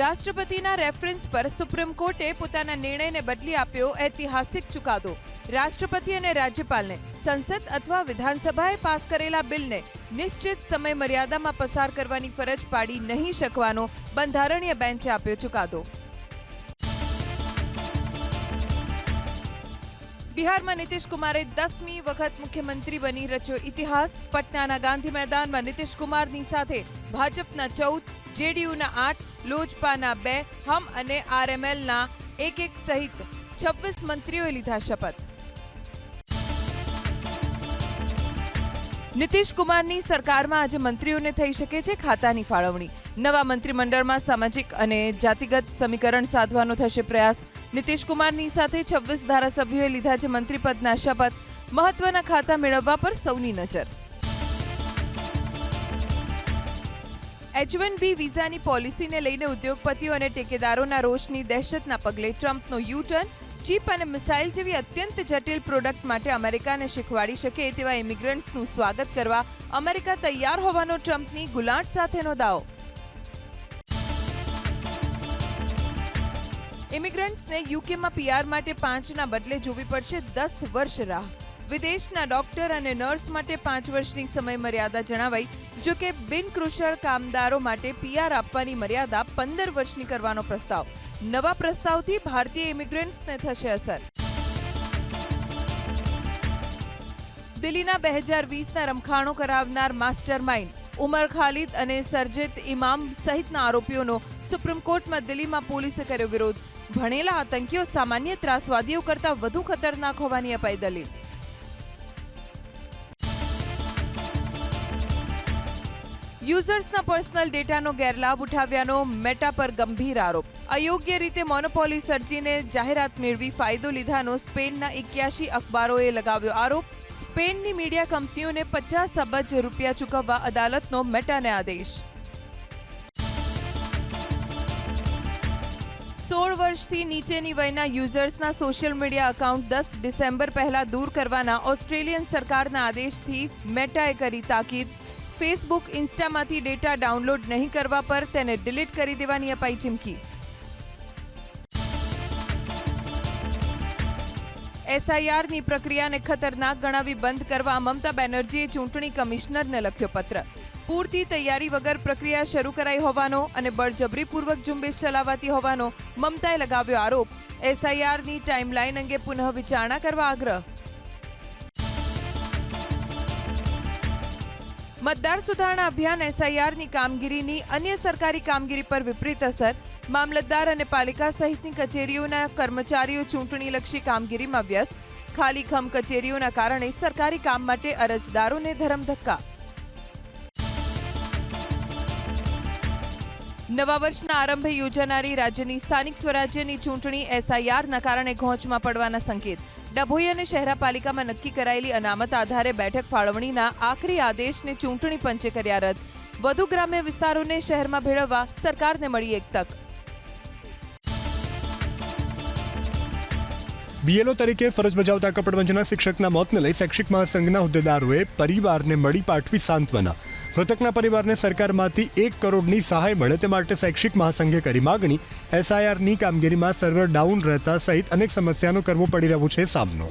રાષ્ટ્રપતિના રેફરન્સ પર સુપ્રીમ કોર્ટે પોતાના નિર્ણયને બદલી આપ્યો ઐતિહાસિક ચુકાદો. રાષ્ટ્રપતિ અને રાજ્યપાલને સંસદ અથવા વિધાનસભાએ પાસ કરેલા બિલને નિશ્ચિત સમય મર્યાદામાં પસાર કરવાની ફરજ પાડી નહીં શકવાનો બંધારણીય બેન્ચે આપ્યો ચુકાદો. બિહારમાં નીતિશ કુમારે દસમી વખત મુખ્યમંત્રી બની રચ્યો ઇતિહાસ. પટનાના ગાંધી મેદાનમાં નીતિશ કુમારની સાથે ભાજપના ચૌદ જેડીયુના આઠ, લોજપાના બે, હમ અને આરએમએલના એક એક સહિત છવ્વીસ મંત્રીઓએ લીધા શપથ. નીતિશ કુમારની સરકારમાં આજે મંત્રીઓને થઈ શકે છે ખાતાની ફાળવણી. નવા મંત્રીમંડળમાં સામાજિક અને જાતિગત સમીકરણ સાધવાનો થશે પ્રયાસ. નીતિશ કુમારની સાથે છવ્વીસ ધારાસભ્યોએ લીધા છે મંત્રીપદના શપથ. મહત્વના ખાતા મેળવવા પર સૌની નજર. એચ વન બી વિઝાની પોલિસીને લઈને ઉદ્યોગપતિઓ અને ટેકેદારોના રોષની દહેશતના પગલે ટ્રમ્પનો યુટર્ન ચીપ અને મિસાઇલ જેવી અત્યંત જટિલ પ્રોડક્ટ માટે અમેરિકાને શીખવાડી શકે તેવા ઇમિગ્રન્ટ્સનું સ્વાગત કરવા અમેરિકા તૈયાર હોવાનો ટ્રમ્પની ગુલાટ સાથેનો દાવો. ઇમિગ્રન્ટ્સને યુકેમાં પીઆર માટે પાંચના બદલે જોવી પડશે દસ વર્ષ રાહ. વિદેશના ડોક્ટર અને નર્સ માટે પાંચ વર્ષની સમય મર્યાદા જણાવાઈ, જો કે બિનકુશળ કામદારો માટે પીઆર આપવાની મર્યાદા પંદર વર્ષની કરવાનો પ્રસ્તાવ. નવા પ્રસ્તાવથી ભારતીય ઇમિગ્રન્ટ્સને થશે અસર. દિલ્હીના બે હજાર વીસના રમખાણો કરાવનાર માસ્ટર માઇન્ડ ઉમર ખાલિદ અને સરજિત ઇમામ સહિતના આરોપીઓનો સુપ્રીમ કોર્ટમાં દિલ્હીમાં પોલીસે કર્યો વિરોધ. ભણેલા આતંકીઓ સામાન્ય ત્રાસવાદીઓ કરતાં વધુ ખતરનાક હોવાની અપાઈ દલીલ. યુઝર્સના પર્સનલ ડેટાનો ગેરલાભ ઉઠાવ્યાનો મેટા પર ગંભીર આરોપ. અયોગ્ય રીતે મોનોપોલી સર્જીને જાહેરાત મેળવી ફાયદો લીધાનો સ્પેનના એક્યાશી અખબારોએ લગાવ્યો આરોપ. સ્પેનની મીડિયા કંપનીઓને પચાસ અબજ રૂપિયા ચૂકવવા અદાલતનો મેટાને આદેશ. સોળ વર્ષથી નીચેની વયના યુઝર્સના સોશિયલ મીડિયા એકાઉન્ટ દસ ડિસેમ્બર પહેલા દૂર કરવાના ઓસ્ટ્રેલિયન સરકારના આદેશથી મેટાએ કરી તાકીદ. ફેસબુક, ઇન્સ્ટામાંથી ડેટા ડાઉનલોડ નહીં કરવા પર તેને ડિલીટ કરી દેવાની અપાઈ ચીમકી. એસઆઈઆરની પ્રક્રિયાને ખતરનાક ગણાવી બંધ કરવા મમતા બેનર્જીએ ચૂંટણી કમિશનરને લખ્યો પત્ર. પૂરતી તૈયારી વગર પ્રક્રિયા શરૂ કરાઈ હોવાનો અને બળજબરીપૂર્વક ઝુંબેશ ચલાવાતી હોવાનો મમતાએ લગાવ્યો આરોપ. એસઆઈઆરની ટાઈમલાઈન અંગે પુનઃ વિચારણા કરવા આગ્રહ. મતદાર સુધારણા અભિયાન એસઆઈઆરની કામગીરીની અન્ય સરકારી કામગીરી પર વિપરીત અસર. મામલતદાર અને પાલિકા સહિતની કચેરીઓના કર્મચારીઓ ચૂંટણીલક્ષી કામગીરીમાં વ્યસ્ત. ખાલી ખમ કચેરીઓના કારણે સરકારી કામ માટે અરજદારોને ધરમધક્કા નવા વર્ષના આરંભે યોજાનારી રાજ્યની સ્થાનિક સ્વરાજ્યની ચૂંટણી એસઆઈઆરના કારણે ઘોંચમાં પડવાના સંકેત. ડભોઈ અને શહેરા પાલિકામાં નક્કી કરાયેલી અનામત આધારે બેઠક ફાળવણીના આખરી આદેશને ચૂંટણી પંચે કર્યા રદ. વધુ ગ્રામ્ય વિસ્તારોને શહેરમાં ભેળવવા સરકારને મળી એક તક. બીએલઓ તરીકે ફરજ બજાવતા કપડવંજના શિક્ષકના મોતને લઈ શૈક્ષિક મહાસંઘના હોદ્દેદારોએ પરિવારને મળી પાઠવી સાંત્વના. મૃતકના પરિવારને સરકારમાંથી એક કરોડની સહાય મળે તે માટે શૈક્ષિક મહાસંઘે કરી માગણી. એસઆઈઆરની કામગીરીમાં સર્વર ડાઉન રહેતા સહિત અનેક સમસ્યાનો કરવો પડી રહ્યો છે સામનો.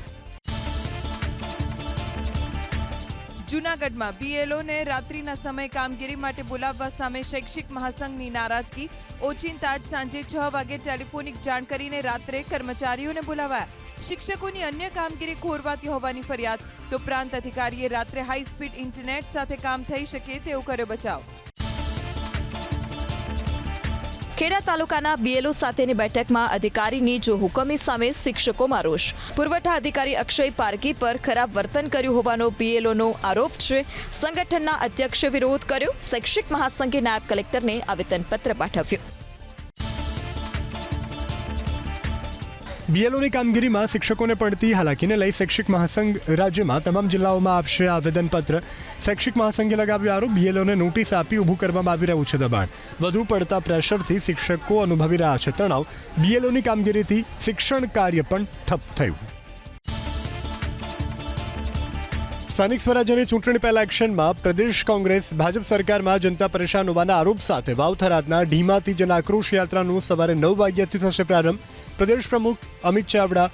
જૂનાગઢમાં બીએલઓને રાત્રિના સમય કામગીરી માટે બોલાવવા સામે શૈક્ષિક મહાસંઘની નારાજગી. ઓચિંતા જ સાંજે છ વાગે ટેલિફોનિક જાણ કરીને રાત્રે કર્મચારીઓને બોલાવાયા. શિક્ષકોની અન્ય કામગીરી ખોરવાતી હોવાની ફરિયાદ. તો પ્રાંત અધિકારીએ રાત્રે હાઈ સ્પીડ ઇન્ટરનેટ સાથે કામ થઈ શકે તેવો કર્યો બચાવ. ખેડા તાલુકાના બીએલઓ સાથેની બેઠકમાં અધિકારીની જો હુકમી સામે શિક્ષકોમાં રોષ. પુરવઠા અધિકારી અક્ષય પારકી પર ખરાબ વર્તન કર્યું હોવાનો બીએલઓનો આરોપ છે. સંગઠનના અધ્યક્ષે વિરોધ કર્યો. શૈક્ષિક મહાસંઘે નાયબ કલેક્ટરને આવેદનપત્ર પાઠવ્યું. બીએલઓની કામગીરીમાં શિક્ષકોને પડતી હાલાકીને લઈ શૈક્ષિક મહાસંઘ રાજ્યમાં તમામ જિલ્લાઓમાં આપશે આવેદનપત્ર. શૈક્ષિક મહાસંઘે લગાવ્યો આરોપ, બીએલઓને નોટિસ આપી ઊભું કરવામાં આવી રહ્યું છે દબાણ. વધુ પડતા પ્રેશરથી શિક્ષકો અનુભવી રહ્યા છે તણાવ. બીએલઓની કામગીરીથી શિક્ષણ કાર્ય પણ ઠપ થયું. સ્થાનિક સ્વરાજ્યની ચૂંટણી પહેલા એક્શનમાં પ્રદેશ કોંગ્રેસ, ભાજપ સરકારમાં જનતા પરેશાન હોવાના આરોપ સાથે વાવથરાદના ઢીમાથી જન આક્રોશ યાત્રાનું સવારે નવ વાગ્યાથી થશે પ્રારંભ. પ્રદેશ પ્રમુખ અમિત ચાવડા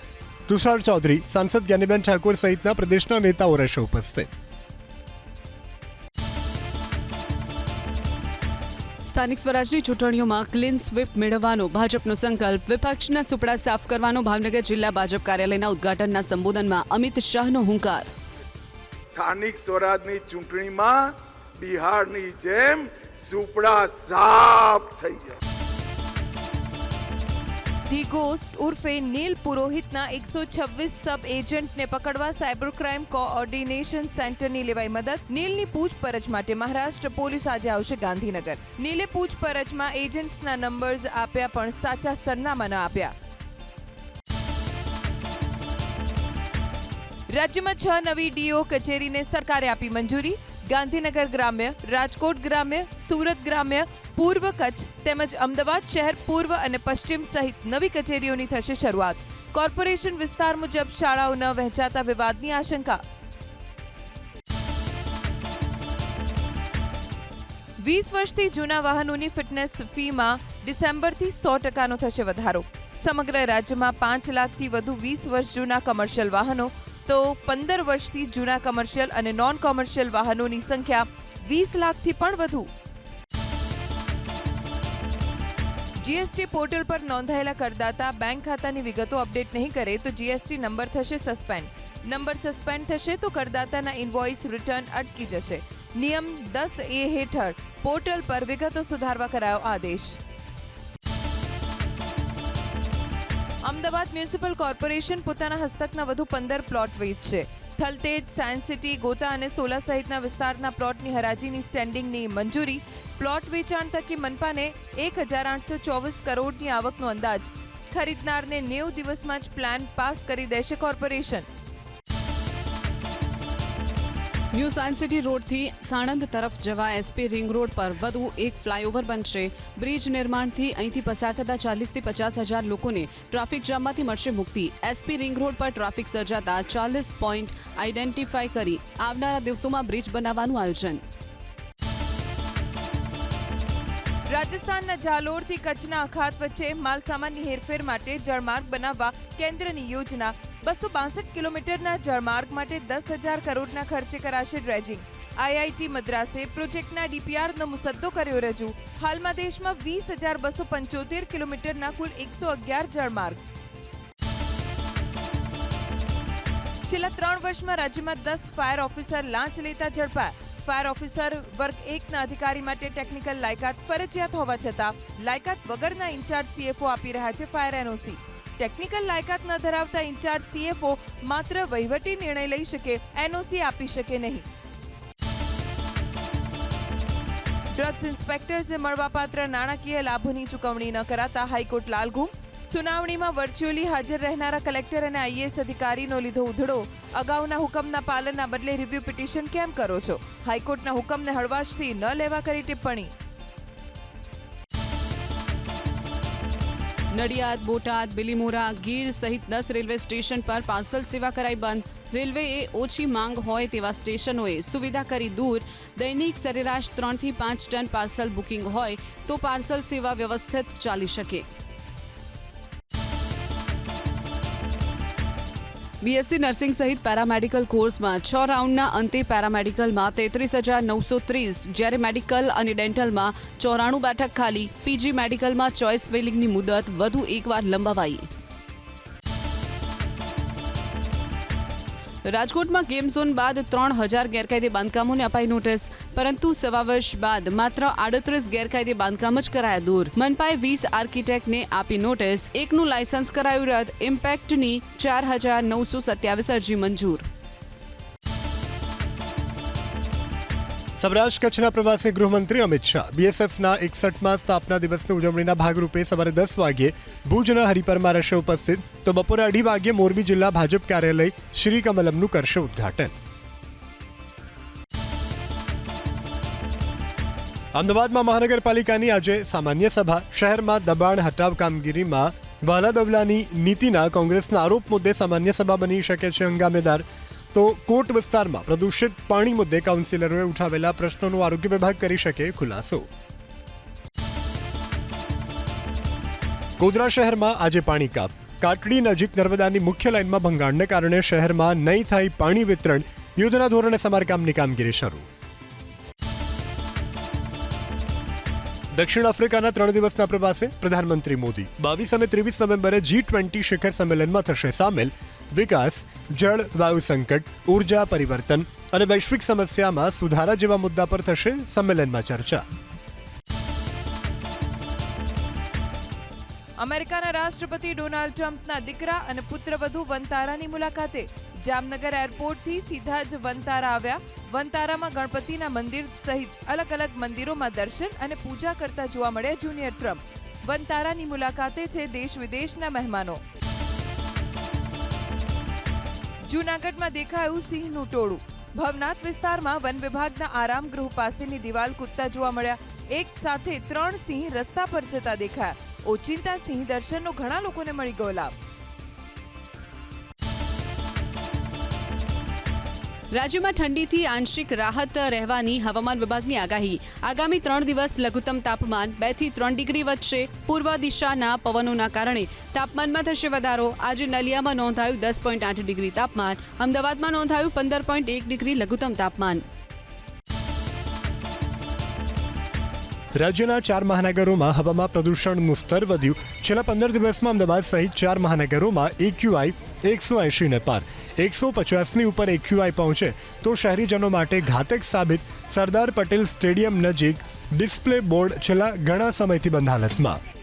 તુષાર ચૌધરી સાંસદ જ્ઞાનીબેન ઠાકોર સહિતના પ્રદેશના નેતાઓ રહેશે ઉપસ્થિત. સ્થાનિક સ્વરાજની ચૂંટણીઓમાં ક્લીન સ્વીપ મેળવવાનો ભાજપનો સંકલ્પ વિપક્ષના સુપડા સાફ કરવાનો ભાવનગર જિલ્લા ભાજપ કાર્યાલયના ઉદઘાટનના સંબોધનમાં અમિત શાહનો હુંકાર. સ્થાનિક સ્વરાજની ચૂંટણીમાં બિહારની જેમ સુપડા સાફ થઈ જાય. ધી ગોસ્ટ ઉર્ફે નીલ પુરોહિતના એકસો છવ્વીસ સબ એજન્ટને પકડવા સાયબર ક્રાઇમ કોઓર્ડિનેશન સેન્ટરની લેવાઈ મદદ. નીલની પૂછપરછ માટે મહારાષ્ટ્ર પોલીસ આજે આવશે ગાંધીનગર. નીલે પૂછપરછમાં એજન્ટ્સના નંબર્સ આપ્યા પણ સાચા સરનામા ન આપ્યા. રાજ્યમાં છ નવી ડીઓ કચેરીને સરકારે આપી મંજૂરી. ગાંધીનગર ગ્રામ્ય, રાજકોટ ગ્રામ્ય, સુરત ગ્રામ્ય, પૂર્વ કચ્છ તેમજ અમદાવાદ શહેર પૂર્વ અને પશ્ચિમ સહિત નવી કચેરીઓની થશે શરૂઆત. કોર્પોરેશન વિસ્તાર મુજબ શાળાઓ ન વહેંચાતા વિવાદની આશંકા. વીસ વર્ષથી જૂના વાહનોની ફિટનેસ ફીમાં ડિસેમ્બરથી સો ટકાનો થશે વધારો. સમગ્ર રાજ્યમાં પાંચ લાખથી વધુ વીસ વર્ષ જૂના કમર્શિયલ વાહનો તો પંદર વર્ષથી જૂના કમર્શિયલ અને નોન કોમર્શિયલ વાહનોની સંખ્યા વીસ લાખથી પણ વધુ. જીએસટી પોર્ટલ પર નોંધાયેલા કરદાતા બેંક ખાતાની વિગતો અપડેટ નહીં કરે તો જીએસટી નંબર થશે સસ્પેન્ડ નંબર સસ્પેન્ડ થશે તો કરદાતાના ઇન્વોઇસ રિટર્ન અટકી જશે. નિયમ દસ એ હેઠળ પોર્ટલ પર વિગતો સુધારવા કરાયો આદેશ. અમદાવાદ મ્યુનિસિપલ કોર્પોરેશન પોતાના હસ્તકના વધુ પંદર પ્લોટ વેચશે થલતેજ, સાયન્સ સિટી, ગોતા અને સોલા સહિતના વિસ્તારના પ્લોટની હરાજીની સ્ટેન્ડિંગની મંજૂરી. પ્લોટ વેચાણ થકી મનપાને એક હજાર આઠસો ચોવીસ કરોડની આવકનો અંદાજ. ખરીદનારને નેવ દિવસમાં જ પ્લાન પાસ કરી દેશે કોર્પોરેશન. ન્યૂ સાયન્સ સિટી રોડથી સાણંદ તરફ જવા એસપી રિંગ રોડ પર વધુ એક ફ્લાયઓવર બનશે. બ્રિજ નિર્માણથી અહીંથી પસાર થતા ચાલીસથી પચાસ હજાર લોકોને ટ્રાફિક જામમાંથી મળશે મુક્તિ. એસપી રિંગ રોડ પર ટ્રાફિક સર્જાતા ચાલીસ પોઈન્ટ આઈડેન્ટિફાઈ કરી આવનારા દિવસોમાં બ્રિજ બનાવવાનું આયોજન. રાજસ્થાનના ઝાલોરથી કચ્છના અખાત વચ્ચે માલસામાનની હેરફેર માટે જળમાર્ગ બનાવવા કેન્દ્રની યોજના. બસો બાસઠ કિલોમીટરના જળમાર્ગ માટે દસ હજાર કરોડના ખર્ચે કરાશે ડ્રેજિંગ. આઈઆઈટી મદ્રાસે પ્રોજેક્ટના ડીપીઆરનો મુસદ્દો કર્યો રજૂ. હાલમાં દેશમાં વીસ હજાર બસો પંચોતેર કિલોમીટરના કુલ એકસો અગિયાર જળમાર્ગ. છેલ્લા ત્રણ વર્ષમાં રાજ્યમાં દસ ફાયર ઓફિસર લાંચ લેતા ઝડપાયા. ફાયર ઓફિસર વર્ગ એકના અધિકારી માટે ટેકનિકલ લાયકાત ફરજિયાત હોવા છતાં, લાયકાત વગરના ઇન્ચાર્જ સીએફઓ આપી રહ્યા છે ફાયર એનઓસી. ટેકનિકલ લાયકાત ન ધરાવતા ઇન્ચાર્જ સીએફઓ માત્ર વહીવટી નિર્ણય લઈ શકે એનઓસી આપી શકે નહીં. ડ્રગ્સ ઇન્સ્પેક્ટર્સને મળવાપાત્ર નાણાકીય લાભોની ચૂકવણી ન કરાતા હાઈકોર્ટ લાલઘુમ. સુનાવણીમાં વર્ચ્યુઅલી હાજર રહેનારા કલેક્ટર અને આઈએએસ અધિકારીનો લીધો ઉધડો. અગાઉના હુકમના પાલનના બદલે રિવ્યુ પિટિશન કેમ કરો છો? હાઈકોર્ટના હુકમને હળવાશથી ન લેવા કરી ટિપ્પણી. નડિયાદ, બોટાદ, બિલીમોરા, ગીર સહિત દસ રેલવે સ્ટેશન પર પાર્સલ સેવા કરાઈ બંધ. રેલવેએ ઓછી માંગ હોય તેવા સ્ટેશનોએ સુવિધા કરી દૂર. દૈનિક સરેરાશ ત્રણથી પાંચ ટન પાર્સલ બુકિંગ હોય તો પાર્સલ સેવા વ્યવસ્થિત ચાલી શકે. બીએસસી નર્સિંગ સહિત પેરામેડિકલ કોર્સમાં છ રાઉન્ડના અંતે પેરામેડિકલમાં તેત્રીસ હજાર નવસો ત્રીસ, જ્યારે મેડિકલ અને ડેન્ટલમાં ચોરાણું બેઠક ખાલી, પીજી મેડિકલમાં ચોઇસ ફિલિંગની મુદત વધુ એકવાર લંબાવાઈ. રાજકોટમાં ગેમ ઝોન બાદ ત્રણ હજાર ગેરકાયદે બાંધકામોને અપાઈ નોટિસ. પરંતુ સવા વર્ષ બાદ માત્ર આડત્રીસ ગેરકાયદે બાંધકામ જ કરાયા દૂર. મનપાએ વીસ આર્કિટેક્ટને આપી નોટિસ. એકનું લાયસન્સ કરાયું રદ. ઇમ્પેક્ટની ચાર હજાર નવસો સત્યાવીસ અરજી મંજૂર. સૌરાષ્ટ્ર કચ્છના પ્રવાસી ગૃહમંત્રી અમિત શાહ બીએસએફના એકસઠમાં સ્થાપના દિવસની ઉજવણીના ભાગરૂપે સવારે દસ વાગ્યે ભુજના હરિપરમાં રહેશે ઉપસ્થિત. તો બપોરે અઢી વાગ્યે મોરબી જિલ્લા ભાજપ કાર્યાલય શ્રી કમલમનું કરશે ઉદ્ઘાટન. અમદાવાદમાં મહાનગરપાલિકાની આજે સામાન્ય સભા. શહેરમાં દબાણ હટાવ કામગીરીમાં વાલાદવલાની નીતિના કોંગ્રેસના આરોપ મુદ્દે સામાન્ય સભા બની શકે છે હંગામેદાર તો કોટ વિસ્તારમાં પ્રદૂષિત પાણી મુદ્દે કાઉન્સિલરોએ ઉઠાવેલા પ્રશ્નોનો આરોગ્ય વિભાગ કરી શકે ખુલાસો. ગોધરા શહેરમાં આજે પાણી કાપ. કાટડી નજીક નર્મદાની મુખ્ય લાઇનમાં ભંગાણને કારણે શહેરમાં નહીં થાય પાણી વિતરણ. યુદ્ધના ધોરણે સમારકામની કામગીરી શરૂ. દક્ષિણ આફ્રિકાના ત્રણ દિવસના પ્રવાસે પ્રધાનમંત્રી મોદી. બાવીસ અને ત્રેવીસ નવેમ્બરે જી ટ્વેન્ટી શિખર સંમેલનમાં થશે સામેલ. વિકાસ, જળ, વાયુ સંકટ, ઊર્જા પરિવર્તન અને વૈશ્વિક સમસ્યામાં સુધારા જેવા મુદ્દા પર થશે સંમેલનમાં ચર્ચા. અમેરિકાના રાષ્ટ્રપતિ ડોનાલ્ડ ટ્રમ્પના દીકરા અને પુત્રવધુ વનતારાની મુલાકાતે જામનગર એરપોર્ટથી સીધા જ વનતારા આવ્યા. વનતારામાં ગણપતિના મંદિર સહિત અલગ અલગ મંદિરોમાં દર્શન અને પૂજા કરતા જોવા મળ્યા જુનિયર ટ્રમ્પ. વનતારાની મુલાકાતે છે દેશ વિદેશના મહેમાનો. જૂનાગઢમાં દેખાયું સિંહનું ટોળું. ભવનાથ વિસ્તારમાં વન વિભાગના આરામ ગૃહ પાસેની દિવાલ કૂદતા જોવા મળ્યા. એક સાથે ત્રણ સિંહ રસ્તા પર જતા દેખાયા. ઓચિંતા સિંહ દર્શનનો ઘણા લોકોને મળી ગયો લાભ. રાજ્યમાં ઠંડીથી આંશિક રાહત રહેવાની હવામાન વિભાગની આગાહી. આગામી ત્રણ દિવસ લઘુત્તમ તાપમાન બેથી ત્રણ ડિગ્રી વધશે. પૂર્વ દિશાના પવનોના કારણે તાપમાનમાં થશે વધારો. આજે નલિયામાં નોંધાયું દસ પોઈન્ટ આઠ ડિગ્રી તાપમાન. અમદાવાદમાં નોંધાયું પંદર પોઈન્ટ એક ડિગ્રી લઘુત્તમ તાપમાન. રાજ્યના ચાર મહાનગરોમાં હવામાં પ્રદૂષણનું સ્તર વધ્યું. છેલ્લા પંદર દિવસમાં અમદાવાદ સહિત ચાર મહાનગરોમાં એક્યુઆઈ એકસો એંશીને પાર. એકસો પચાસની ઉપર એક્યુઆઈ પહોંચે તો શહેરીજનો માટે ઘાતક સાબિત સરદાર પટેલ સ્ટેડિયમ નજીક ડિસ્પ્લે બોર્ડ છેલ્લા ઘણા સમયથી બંધ હાલતમાં.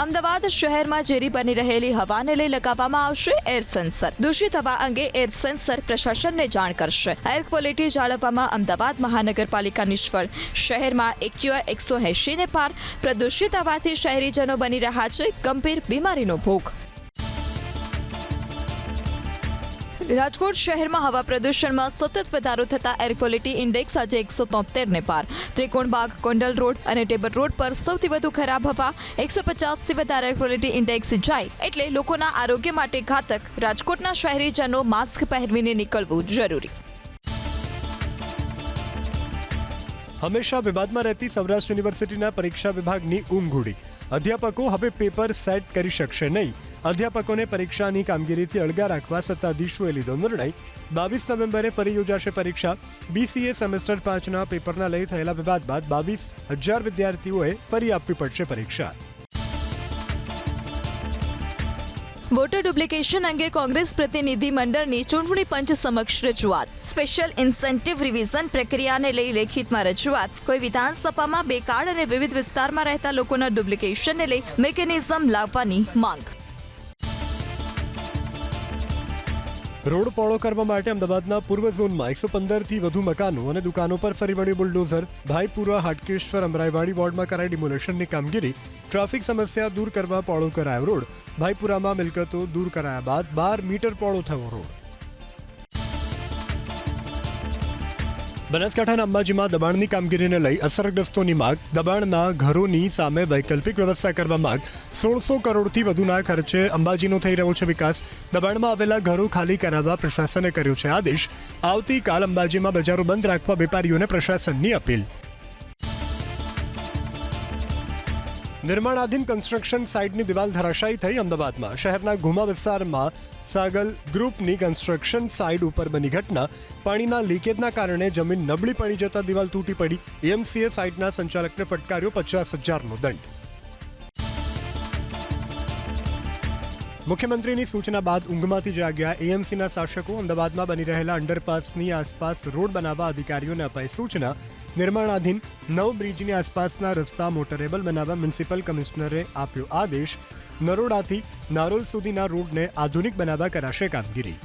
અમદાવાદ શહેરમાં ઝેરી બની રહેલી હવાને લઈ લગાવવામાં આવશે એર સેન્સર. દૂષિત હવા અંગે એર સેન્સર પ્રશાસનને જાણ કરશે. એર ક્વોલિટી જાળવવામાં અમદાવાદ મહાનગરપાલિકા નિષ્ફળ. શહેરમાં એક્યુઆ એકસો એંશીને પાર પ્રદૂષિત હવાથી શહેરીજનો બની રહ્યા છે ગંભીર બીમારીનો ભોગ. રાજકોટ શહેરમાં હવા પ્રદૂષણમાં સતત વધારો થતા એર ક્વોલિટી ઇન્ડેક્સ આજે એકસો તોતેરને પાર. ત્રિકોણબાગ કોંડલ રોડ અને ટેબર રોડ પર સૌથી વધુ ખરાબ હવા, એકસો પચાસથી વધારે એર ક્વોલિટી ઇન્ડેક્સ જાય એટલે લોકોના આરોગ્ય માટે ઘાતક. રાજકોટના શહેરીજનો માસ્ક પહેરવીને નીકળવું જરૂરી. હંમેશા વિવાદમાં રહેતી સૌરાષ્ટ્ર યુનિવર્સિટીના પરીક્ષા વિભાગની ઊંઘ ઉડી અધ્યાપકો હવે પેપર સેટ કરી શકશે નહીં. અધ્યાપકોને પરીક્ષાની કામગીરીથી અળગા રાખવા સત્તાધીશોએ લીધો નિર્ણય. બાવીસ નવેમ્બરે ફરી યોજાશે પરીક્ષા. બીસીએ સેમેસ્ટર પાંચના પેપરના લઈ થયેલા વિવાદ બાદ બાવીસ હજાર વિદ્યાર્થીઓએ ફરી આપવી પડશે પરીક્ષા. વોટર ડુપ્લિકેશન અંગે કોંગ્રેસ પ્રતિનિધિ મંડળની ચૂંટણી પંચ સમક્ષ રજૂઆત. સ્પેશિયલ ઇન્સેન્ટિવ રિવિઝન પ્રક્રિયાને લઈ લેખિતમાં રજૂઆત. કોઈ વિધાનસભામાં બે કાર્ડ અને વિવિધ વિસ્તારમાં રહેતા લોકોના ડુપ્લિકેશનને લઈ મિકેનિઝમ લાવવાની માંગ. રોડ પહોળો કરવા માટે અમદાવાદના પૂર્વ ઝોનમાં એકસો પંદરથી વધુ મકાનો અને દુકાનો પર ફરી વળ્યું બુલડોઝર. ભાઈપુરા, હાટકેશ્વર, અમરાઈવાડી વોર્ડમાં કરાઈ ડિમોલેશનની કામગીરી. ટ્રાફિક સમસ્યા દૂર કરવા પહોળો કરાયો રોડ. ભાઈપુરામાં મિલકતો દૂર કરાયા બાદ બાર મીટર પહોળો થયો રોડ. બનાસકાંઠાના અંબાજીમાં દબાણની કામગીરીને લઈ અસરગ્રસ્તોની માંગ, દબાણના ઘરોની સામે વૈકલ્પિક વ્યવસ્થા કરવા માંગ. સોળસો કરોડથી વધુના ખર્ચે અંબાજીનો થઈ રહ્યો છે વિકાસ. દબાણમાં આવેલા ઘરો ખાલી કરાવવા પ્રશાસને કર્યો છે આદેશ. આવતીકાલ અંબાજીમાં બજારો બંધ રાખવા વેપારીઓને પ્રશાસનની અપીલ. નિર્માણાધીન કન્સ્ટ્રક્શન સાઇટની દિવાલ ધરાશાયી થઈ અમદાવાદમાં. શહેરના ઘુમા વિસ્તારમાં સાગલ ગ્રુપની કન્સ્ટ્રક્શન સાઇટ ઉપર બની ઘટના. પાણીના લીકેજના કારણે જમીન નબળી પડી જતા દિવાલ તૂટી પડી. એમસીએ સાઇટના સંચાલકને ફટકાર્યો પચાસ હજારનો દંડ. મુખ્યમંત્રીની સૂચના બાદ ઊંઘમાંથી જાગ્યા એએમસીના શાસકો અમદાવાદમાં બની રહેલા અંડરપાસની આસપાસ રોડ બનાવવા અધિકારીઓને અપાઈ સૂચના. નિર્માણાધીન નવ બ્રિજની આસપાસના રસ્તા મોટરેબલ બનાવવા મ્યુનિસિપલ કમિશનરે આપ્યો આદેશ. નરોડાથી નારોલ સુધીના રોડને આધુનિક બનાવવા કરાશે કામગીરી.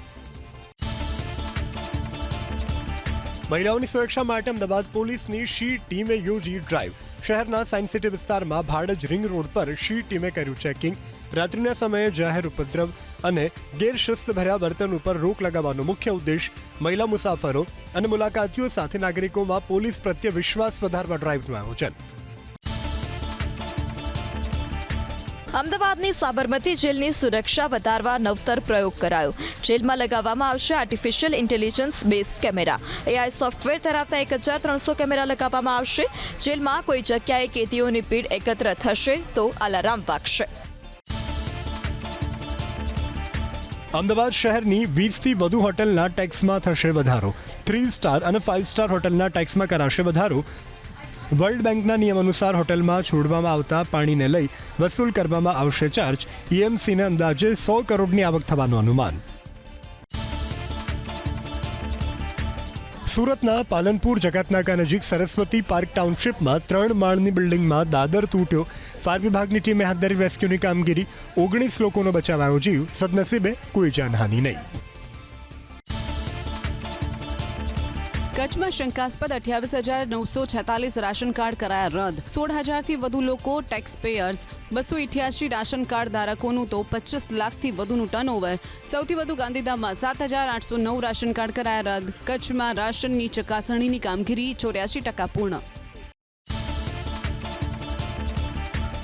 મહિલાઓની સુરક્ષા માટે અમદાવાદ પોલીસની શી ટીમે યોજી ડ્રાઈવ. શહેરના સાયન્સ સિટી વિસ્તારમાં ભાડજ રિંગ રોડ પર શી ટીમે કર્યું ચેકિંગ. રાત્રિના સમયે જાહેર ઉપદ્રવ અને ગેરશિસ્તભર્યા વર્તન ઉપર રોક લગાવવાનો મુખ્ય ઉદ્દેશ મહિલા મુસાફરો અને મુલાકાતીઓ સાથે નાગરિકોમાં પોલીસ પ્રત્યે વિશ્વાસ વધારવા ડ્રાઈવનું આયોજન. અમદાવાદની સાબરમતી જેલની સુરક્ષા વધારવા નવતર પ્રયોગ કરાયો. જેલમાં લગાવવામાં આવશે artificial intelligence base camera AI software ધરાવતા એક હજાર ત્રણસો કેમેરા લગાવવામાં આવશે. જેલમાં કોઈ જગ્યાએ કેદીઓની ભીડ એકત્ર થશે તો અલાર્મ વાગશે. અમદાવાદ શહેરની વીસથી વધુ હોટલના ટેક્સમાં થશે વધારો. થ્રી સ્ટાર અને ફાઇવ સ્ટાર હોટલના ટેક્સમાં કરાશે વધારો. વર્લ્ડ બેંકના નિયમ અનુસાર હોટેલમાં છોડવામાં આવતા પાણીને લઈ વસૂલ કરવામાં આવશે ચાર્જ. ઈએમસીને અંદાજે સો કરોડની આવક થવાનું અનુમાન. સુરતના પાલનપુર જગાતનાકા નજીક સરસ્વતી પાર્ક ટાઉનશીપમાં ત્રણ માળની બિલ્ડિંગમાં દાદર તૂટ્યો. ફાયર વિભાગની ટીમે હાથ ધરી રેસ્ક્યુની કામગીરી. ઓગણીસ લોકોનો બચાવાયો જીવ સદનસીબે કોઈ જાનહાની નહીં. કચ્છમાં શંકાસ્પદ અઠ્યાવીસ હજાર નવસો છેતાલીસ રાશન કાર્ડ કરાયા રદ. સોળ હજારથી વધુ લોકો ટેક્સ પેયર્સ બસો ઇઠ્યાસી રાશન કાર્ડ ધારકોનું તો પચીસ લાખથી વધુનું ટર્નઓવર સૌથી વધુ ગાંધીધામમાં સાત હજાર આઠસો નવ રાશન કાર્ડ કરાયા રદ. કચ્છમાં રાશનની ચકાસણીની કામગીરી ચોર્યાસી ટકા પૂર્ણ.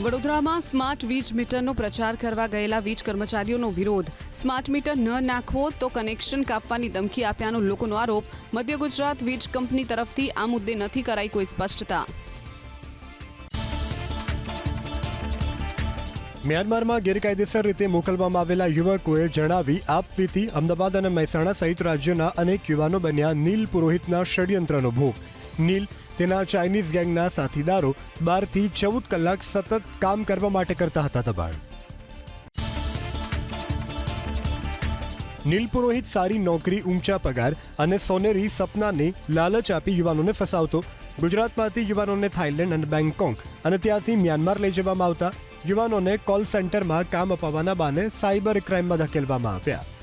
વડોદરામાં સ્માર્ટ વીજ મીટરનો પ્રચાર કરવા ગયેલા વીજ કર્મચારીઓનો વિરોધ. સ્માર્ટ મીટર ન નાખવો તો કનેક્શન કાપવાની ધમકી આપ્યાનો લોકોનો આરોપ. મધ્ય ગુજરાત વીજ કંપની તરફથી આ મુદ્દે નથી કરાઈ કોઈ સ્પષ્ટતા. મ્યાનમારમાં ગેરકાયદેસર રીતે મોકલવામાં આવેલા યુવકોએ જણાવી આપવીથી અમદાવાદ અને મહેસાણા સહિત રાજ્યના અનેક યુવાનો બન્યા નીલ પુરોહિતના ષડયંત્રનો ભોગ. નીલ તેના ચાઇનીઝ ગેંગના સાથીદારો બારથી ચૌદ કલાક સતત કામ કરવા માટે કરતા હતા દબાણ. નીલ પુરોહિત સારી નોકરી, ઊંચા પગાર અને સોનેરી સપનાને લાલચ આપી યુવાનોને ફસાવતો ગુજરાતમાંથી યુવાનોને થાઇલેન્ડ અને બેંગકોક અને ત્યાંથી મ્યાનમાર લઈ જવામાં આવતા યુવાનોને કોલ સેન્ટરમાં કામ અપાવવાના બાને સાયબર ક્રાઇમમાં ધકેલવામાં આવ્યા.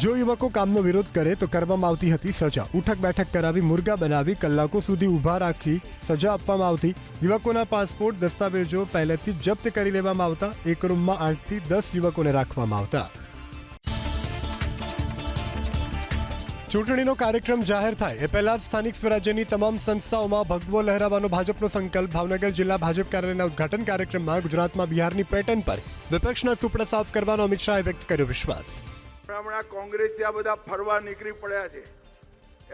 જો યુવકો કામનો વિરોધ કરે તો કરવામાં આવતી હતી સજા. ઉઠક બેઠક કરાવી, મુર્ગા બનાવી, કલાકો સુધી ઊભા રાખી સજા આપવામાં આવતી. યુવકોના પાસપોર્ટ, દસ્તાવેજો પહેલેથી જપ્ત કરી લેવામાં આવતા. એક રૂમમાં આઠથી દસ યુવકોને રાખવામાં આવતા. ચૂંટણીનો કાર્યક્રમ જાહેર થાય. એ પહેલા જ સ્થાનિક સ્વરાજ્યની તમામ સંસ્થાઓમાં ભગવો લહેરાવવાનો ભાજપનો સંકલ્પ. ભાવનગર જિલ્લા ભાજપ કાર્યાલયના ઉદઘાટન કાર્યક્રમમાં ગુજરાતમાં બિહારની પેટર્ન પર વિપક્ષના સુપડા સાફ કરવાનો અમિત શાહે વ્યક્ત કર્યો વિશ્વાસ. હમણાં કોંગ્રેસથી આ બધા ફરવા નીકળી પડ્યા છે.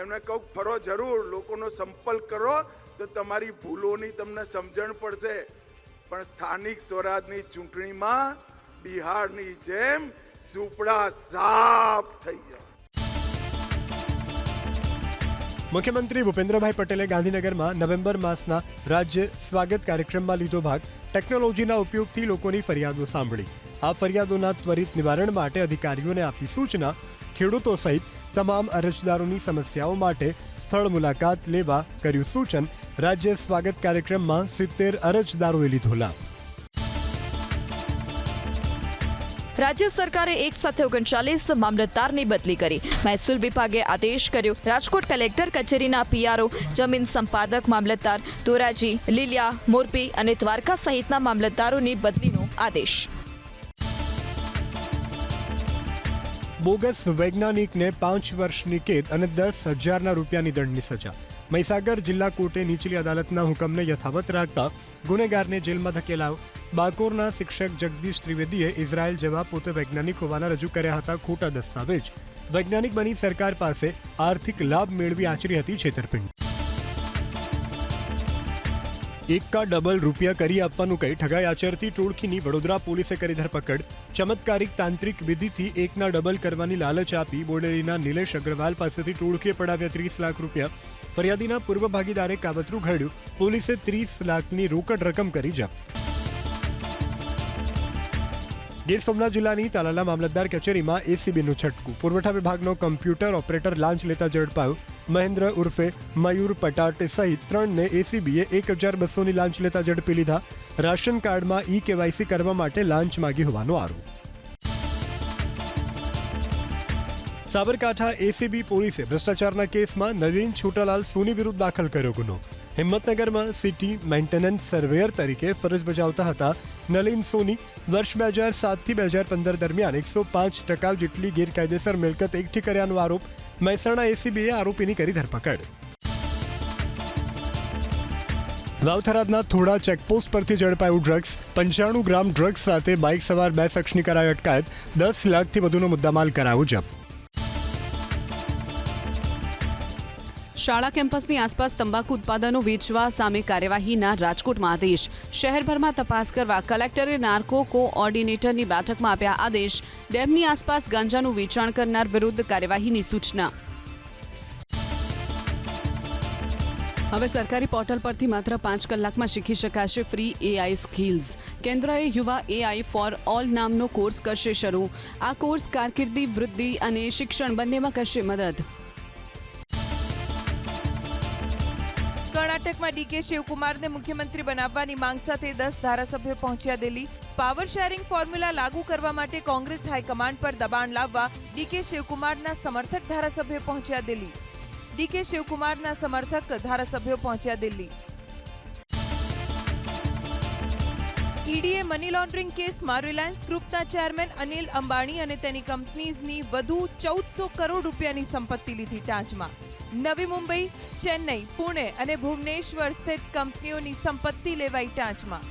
એમને કહું ફરો જરૂર, લોકોનો સંપર્ક કરો, તો તમારી ભૂલોની તમને સમજણ પડશે. પણ સ્થાનિક સ્વરાજની ચૂંટણીમાં બિહારની જેમ સુપડા સાફ થઈ જાય મુખ્યમંત્રી ભૂપેન્દ્રભાઈ પટેલે ગાંધીનગરમાં નવેમ્બર માસના રાજ્ય સ્વાગત કાર્યક્રમમાં લીધો ભાગ. ટેકનોલોજીના ઉપયોગથી લોકોની ફરિયાદો સાંભળી. આ ફરિયાદોના ત્વરિત નિવારણ માટે અધિકારીઓને આપી સૂચના, ખેડૂતો સહિત તમામ અરજદારોની સમસ્યાઓ માટે સ્થળ મુલાકાત લેવા કર્યું સૂચન રાજ્ય સ્વાગત કાર્યક્રમમાં સિત્તેર અરજદારોએ લીધો લાભ. રાજ્ય સરકારે એક સાથે ઓગણચાલીસ મામલતદારની બદલી કરી. મહેસૂલ વિભાગે આદેશ કર્યો, રાજકોટ કલેક્ટર કચેરીના પીઆરઓ, જમીન સંપાદક મામલતદાર ધોરાજી, લીલિયા, મોરબી અને દ્વારકા સહિતના મામલતદારોની બદલીનો આદેશ. બોગસ વૈજ્ઞાનિકને પાંચ વર્ષની કેદ અને દસ હજારના રૂપિયાની દંડની સજા. મહીસાગર જિલ્લા કોર્ટે નીચલી અદાલતના હુકમને યથાવત રાખતા ગુનેગારને જેલમાં ધકેલાયો. બાકોરના શિક્ષક જગદીશ ત્રિવેદીએ ઇઝરાયલ જવા પોતે વૈજ્ઞાનિક હોવાના રજૂ કર્યા હતા, ખોટા દસ્તાવેજ. વૈજ્ઞાનિક બની સરકાર પાસે આર્થિક લાભ મેળવી આચરી હતી છેતરપિંડી. એકા ડબલ રૂપિયા કરી આપવાનું કહી ઠગાઈ આચરતી ટોળકીની વડોદરા પોલીસે કરી ધરપકડ. ચમત્કારિક તાંત્રિક વિધિથી એકના ડબલ કરવાની લાલચ આપી બોડેલીના નિલેશ અગ્રવાલ પાસેથી ટોળકીએ પડાવ્યા ત્રીસ લાખ રૂપિયા. ફરિયાદીના પૂર્વ ભાગીદારે કાવતરું ઘડ્યું. પોલીસે ત્રીસ લાખની રોકડ રકમ કરી જપ્ત. ગીર સોમનાથ જિલ્લાની તાલાલા મામલતદાર કચેરીમાં એસીબીનું છટકું. પુરવઠા વિભાગનો કમ્પ્યુટર ઓપરેટર લાંચ લેતા ઝડપાયો. મહેન્દ્ર ઉર્ફે મયુર પટાટે સહિત ત્રણને એસીબીએ એક હજાર બસોની લાંચ લેતા ઝડપી લીધા. રાશન કાર્ડમાં ઈ કેવાયસી કરવા માટે લાંચ માગી હોવાનો આરોપ. સાબરકાંઠા એસીબી પોલીસે ભ્રષ્ટાચારના કેસમાં નવીન છૂટાલાલ સોની વિરુદ્ધ દાખલ કર્યો ગુનો. હિંમતનગરમાં સિટી મેન્ટેનન્સ સર્વેયર તરીકે ફરજ બજાવતા હતા. નલિન સોની, વર્ષ બે હજાર સાતથી બે હજાર પંદર દરમિયાન એકસો પાંચ ટકા જેટલી ગેરકાયદેસર મિલકત એકઠી કર્યાનો આરોપ મહેસાણા એસીબીએ આરોપીની કરી ધરપકડ. વાવથરાદના થોડા ચેકપોસ્ટ પરથી ઝડપાયું ડ્રગ્સ. પંચાણું ગ્રામ ડ્રગ્સ સાથે બાઇક સવાર બે શખ્સની કરાઈ અટકાયત. દસ લાખથી વધુનો મુદ્દામાલ કરાયો જપ્ત. શાળા કેમ્પસની આસપાસ તંબાકુ ઉત્પાદનો વેચવા સામે કાર્યવાહીના રાજકોટમાં આદેશ. શહેરભરમાં તપાસ કરવા કલેક્ટરે નાર્કો કોઓર્ડિનેટરની બેઠકમાં આપ્યા આદેશ. ડેમની આસપાસ ગાંજાનું વેચાણ કરનાર વિરુદ્ધ કાર્યવાહીની સૂચના. હવે સરકારી પોર્ટલ પરથી માત્ર પાંચ કલાકમાં શીખી શકાશે ફ્રી એઆઈ સ્કિલ્સ. કેન્દ્રએ યુવા એઆઈ ફોર ઓલ નામનો કોર્સ કરશે શરૂ. આ કોર્સ કારકિર્દી, વૃદ્ધિ અને શિક્ષણ બંનેમાં કરશે મદદ. કર્ણાટકમાં ડીકે શિવકુમારને મુખ્યમંત્રી બનાવવાની માંગ સાથે દસ ધારાસભ્યો પહોંચ્યા દિલ્હી. પાવર શેરિંગ ફોર્મ્યુલા લાગુ કરવા માટે કોંગ્રેસ હાઈકમાન્ડ પર દબાણ લાવવા ડીકે શિવકુમારના સમર્થક ધારાસભ્યો પહોંચ્યા દિલ્હી. ડીકે શિવકુમારના સમર્થક ધારાસભ્યો પહોંચ્યા દિલ્હી. ઈડીએ મની લોન્ડરિંગ કેસમાં રિલાયન્સ ગ્રુપના ચેરમેન અનિલ અંબાણી અને તેની કંપનીઝની વધુ ચૌદસો કરોડ રૂપિયાની સંપત્તિ લીધી ટાંચમાં. નવી મુંબઈ, ચેન્નઈ, પુણે અને ભુવનેશ્વર સ્થિત કંપનીઓની સંપત્તિ લેવાઈ ટાંચમાં.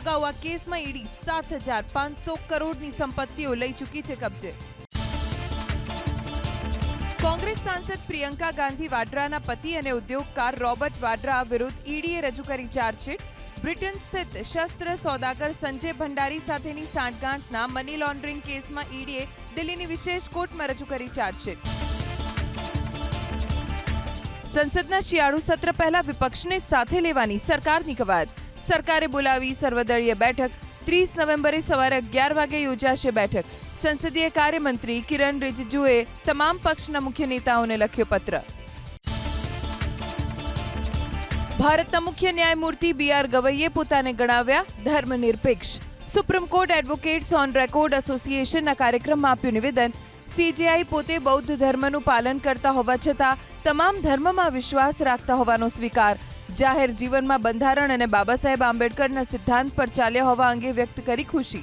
અગાઉ આ કેસમાં ઈડી સાત હજાર પાંચસો કરોડની સંપત્તિઓ લઈ ચૂકી છે કબજે. કોંગ્રેસ સાંસદ પ્રિયંકા ગાંધી વાડ્રાના પતિ અને ઉદ્યોગકાર રોબર્ટ વાડ્રા વિરુદ્ધ ઈડીએ રજૂ કરી ચાર્જશીટ. બ્રિટન સ્થિત શસ્ત્ર સોદાગર સંજય ભંડારી સાથેની સાંઠગાંઠના મની લોન્ડરિંગ કેસમાં ઈડીએ દિલ્હીની વિશેષ કોર્ટમાં રજૂ કરી ચાર્જશીટ. સંસદના શિયાળુ સત્ર પહેલા વિપક્ષને સાથે લેવાની સરકારની કવાયત. સરકારે બોલાવી સર્વદળીય બેઠક. ત્રીસ નવેમ્બરે સવારે અગિયાર વાગે યોજાશે બેઠક. સંસદીય કાર્યમંત્રી કિરણ રિજિજુએ તમામ પક્ષના મુખ્ય નેતાઓને લખ્યો પત્ર. ભારતના મુખ્ય ન્યાયમૂર્તિ બી આર ગવઈએ પોતાને ગણાવ્યા ધર્મનિરપેક્ષ. Supreme court advocates on record એસોસિએશનના કાર્યક્રમમાં આપ્યું નિવેદન. સીજેઆઈ પોતે બૌદ્ધ ધર્મનું પાલન કરતા હોવા છતાં તમામ ધર્મમાં વિશ્વાસ રાખતા હોવાનો સ્વીકાર. જાહેર જીવનમાં બંધારણ અને બાબા સાહેબ આંબેડકરના સિદ્ધાંત પર ચાલ્યા હોવા અંગે વ્યક્ત કરી ખુશી.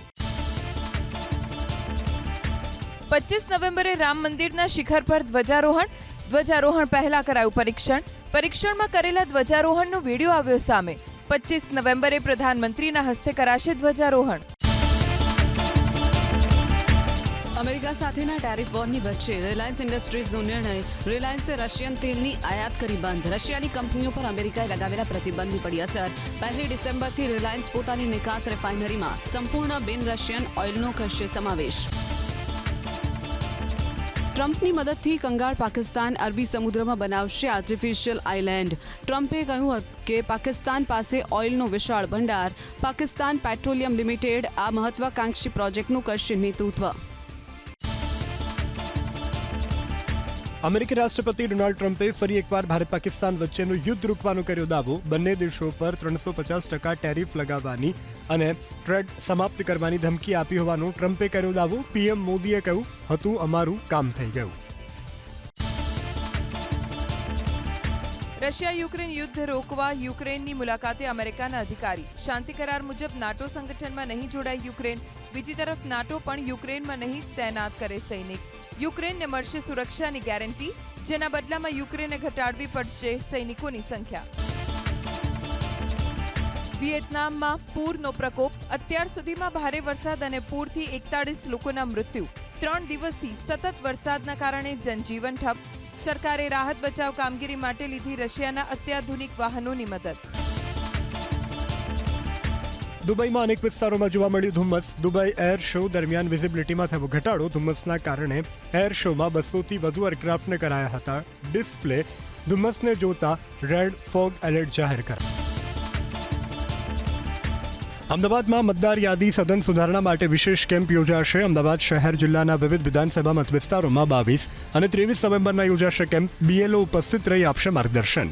પચીસ નવેમ્બરે રામ મંદિરના શિખર પર ધ્વજારોહણ ધ્વજારોહણ પહેલા કરાયું પરીક્ષણ. પરીક્ષણમાં કરેલા ધ્વજારોહણનો વીડિયો આવ્યો સામે. પચીસ નવેમ્બરે પ્રધાનમંત્રીના હસ્તે કરાશે ધ્વજારોહણ. અમેરિકા સાથેના ટેરિફ વોરની વચ્ચે રિલાયન્સ ઇન્ડસ્ટ્રીઝનો નિર્ણય. રિલાયન્સે રશિયન તેલની આયાત કરી બંધ. રશિયાની કંપનીઓ પર અમેરિકાએ લગાવેલા પ્રતિબંધની પડી અસર. પહેલી ડિસેમ્બરથી રિલાયન્સ પોતાની નિકાસ રિફાઇનરીમાં સંપૂર્ણ બિન રશિયન ઓઇલનો કરશે સમાવેશ. ટ્રમ્પની મદદથી કંગાળ પાકિસ્તાન અરબી સમુદ્રમાં બનાવશે આર્ટિફિશિયલ આઇલેન્ડ ટ્રમ્પે કહ્યું કે પાકિસ્તાન પાસે ઓઇલનો વિશાળ ભંડાર. પાકિસ્તાન પેટ્રોલિયમ લિમિટેડ આ મહત્વાકાંક્ષી પ્રોજેક્ટનું કરશે નેતૃત્વ. અમેરિકી રાષ્ટ્રપતિ ડોનાલ્ડ ટ્રમ્પે ફરી એકવાર ભારત પાકિસ્તાન વચ્ચેનું યુદ્ધ રોકવાનો કર્યો દાવો. બંને દેશો પર ત્રણસો પચાસ ટકા ટેરિફ લગાવવાની અને ટ્રેડ સમાપ્ત કરવાની ધમકી આપી હોવાનો ટ્રમ્પે કર્યો દાવો. પીએમ મોદીએ કહ્યું, હતું અમારું કામ થઈ ગયું. રશિયા યુક્રેન યુદ્ધ રોકવા યુક્રેનની મુલાકાતે અમેરિકાના અધિકારી. શાંતિ કરાર મુજબ નાટો સંગઠનમાં નહીં જોડાય યુક્રેન. બીજી તરફ નાટો પણ યુક્રેનમાં નહીં તૈનાત કરે સૈનિક. યુક્રેનને મળશે સુરક્ષાની ગેરંટી, જેના બદલામાં યુક્રેને ઘટાડવી પડશે સૈનિકોની સંખ્યા. વિયેતનામમાં પૂરનો પ્રકોપ, અત્યાર સુધીમાં ભારે વરસાદ અને પૂરથી એકતાળીસ લોકોના મૃત્યુ. ત્રણ દિવસથી સતત વરસાદના કારણે જનજીવન ઠપ સરકારે રાહત બચાવ કામગીરી માટે લીધી રશિયાના અત્યાધુનિક વાહનોની મદદ. દુબઈમાં અનેક વિસ્તારોમાં જોવા મળ્યું ધુમ્મસ. દુબઈ એર શો દરમિયાન વિઝિબિલિટીમાં થયો ઘટાડો. ધુમ્મસના કારણે એર શોમાં બસોથી વધુ એરક્રાફ્ટને કરાયા હતા ડિસ્પ્લે. ધુમ્મસને જોતા રેડ ફોગ એલર્ટ જાહેર કરાયા. અમદાવાદમાં મતદાર યાદી સદન સુધારણા માટે વિશેષ કેમ્પ યોજાશે. અમદાવાદ શહેર જિલ્લાના વિવિધ વિધાનસભા મત વિસ્તારોમાં બાવીસ અને ત્રેવીસ નવેમ્બરના યોજાશે કેમ્પ. બીએલઓ ઉપસ્થિત રહી આપશે માર્ગદર્શન.